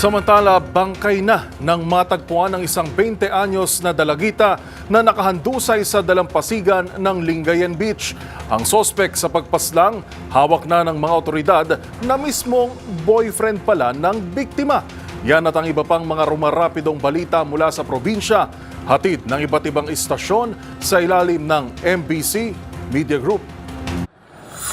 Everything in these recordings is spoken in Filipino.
Samantala, bangkay na ng matagpuan ng isang 20 anyos na dalagita na nakahandusay sa dalampasigan ng Lingayen Beach. Ang sospek sa pagpaslang, hawak na ng mga otoridad na mismong boyfriend pala ng biktima. Yan at ang iba pang mga rumarapidong balita mula sa probinsya, hatid ng iba't ibang istasyon sa ilalim ng MBC Media Group.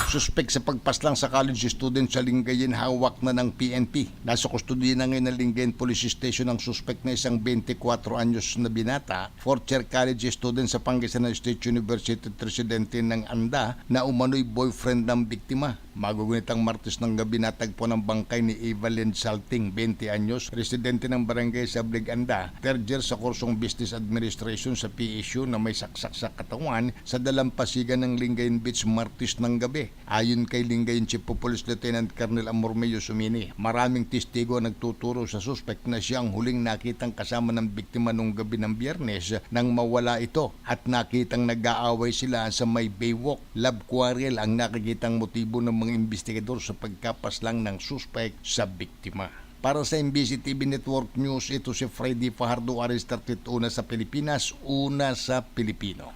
Suspek sa pagpaslang sa college student sa Lingayen hawak na ng PNP. Nasa kustodiya na ngayon ng Lingayen Police Station ang suspek na isang 24 anyos na binata, fourth year college student sa Pangasinan State University at residente ng Anda na umano'y boyfriend ng biktima. Magugunitang Martes ng gabi natagpo ng bangkay ni Evelyn Salting, 20 anyos, residente ng barangay sa Anda, third year sa kursong Business Administration sa PSU na may saksak sa katawan sa dalampasigan ng Lingayen Beach Martes ng gabi. Ayon kay Lingayen Chief of Police Lieutenant Colonel Amormeo Sumini, maraming testigo ang nagtuturo sa suspect na siyang huling nakitang kasama ng biktima nung gabi ng biyernes nang mawala ito at nakitang nag-aaway sila sa may Baywalk. Love quarrel ang nakikitang motibo ng mga investigador sa pagkapaslang ng suspect sa biktima. Para sa MBC TV Network News, ito si Freddy Fajardo Aris 31 una sa Pilipinas, una sa Pilipino.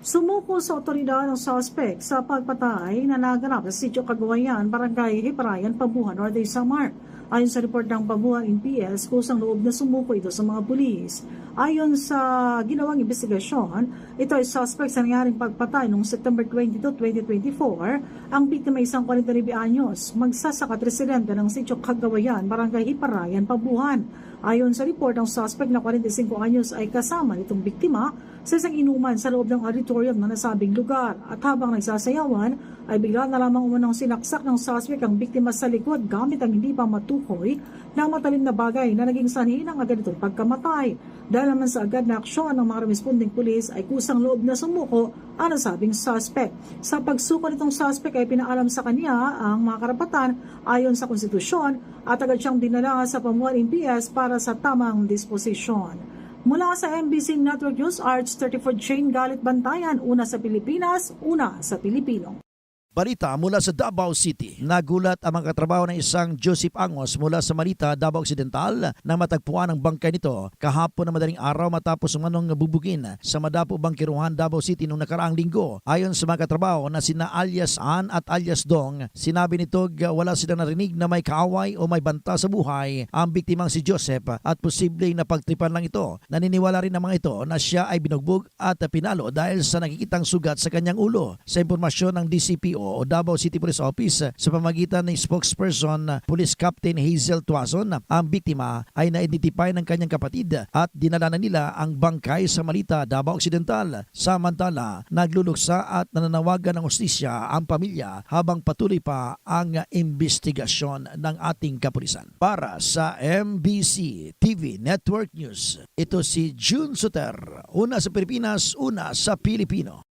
Sumuko sa otoridad ng suspect sa pagpatay na naganap sa Sitio Cagawayan, Barangay Hiprayan, Pabuhan, Norte Samar. Ayon sa report ng Pabuhan NPS, kusang loob na sumuko ito sa mga pulis. Ayon sa ginawang investigasyon, ito ay suspect sa nangyaring pagpatay noong September 22, 2024. Ang biktima ay isang 49 anyos, magsasakat residente ng Sitio Cagawayan, Barangay Hiparayan, Pabuhan. Ayon sa report, ang suspect na 45 anyos ay kasama nitong biktima sa isang inuman sa loob ng auditorium na nasabing lugar. At habang nagsasayawan, ay bigla na lamang umunang sinaksak ng suspect ang biktima sa likod gamit ang hindi pa matukoy na matalim na bagay na naging sanhi ng agad itong pagkamatay. Dahil naman sa agad na aksyon ng mga responding pulis ay kusang loob na sumuko ang nasabing suspect. Sa pagsuko nitong suspect ay pinaalam sa kanya ang mga karapatan ayon sa konstitusyon at agad siyang dinala sa pamuhan MPS para sa tamang disposisyon. Mula sa MBC Network News Arts 34 Jane Galit Bantayan, una sa Pilipinas, una sa Pilipino. Balita mula sa Davao City. Nagulat ang mga katrabaho ng isang Joseph Angos mula sa Marita, Davao Occidental na matagpuan ang bangkay nito kahapon na madaling araw matapos umanong bubugin sa Madapo Bangkiruhan, Davao City noong nakaraang linggo. Ayon sa mga katrabaho na sina alias An at alias Dong, sinabi nito wala sila narinig na may kaaway o may banta sa buhay ang biktimang si Joseph at posibleng napagtripan lang ito. Naniniwala rin ang mga ito na siya ay binugbog at pinalo dahil sa nakikitang sugat sa kanyang ulo. Sa impormasyon ng DCPO o Davao City Police Office sa pamagitan ng spokesperson Police Captain Hazel Tuason, ang biktima ay na-identify ng kanyang kapatid at dinala na nila ang bangkay sa Malita, Davao Occidental. Samantala, nagluluksa at nananawagan ng hustisya ang pamilya habang patuloy pa ang investigasyon ng ating kapulisan. Para sa MBC TV Network News, ito si June Suter, una sa Pilipinas, una sa Pilipino.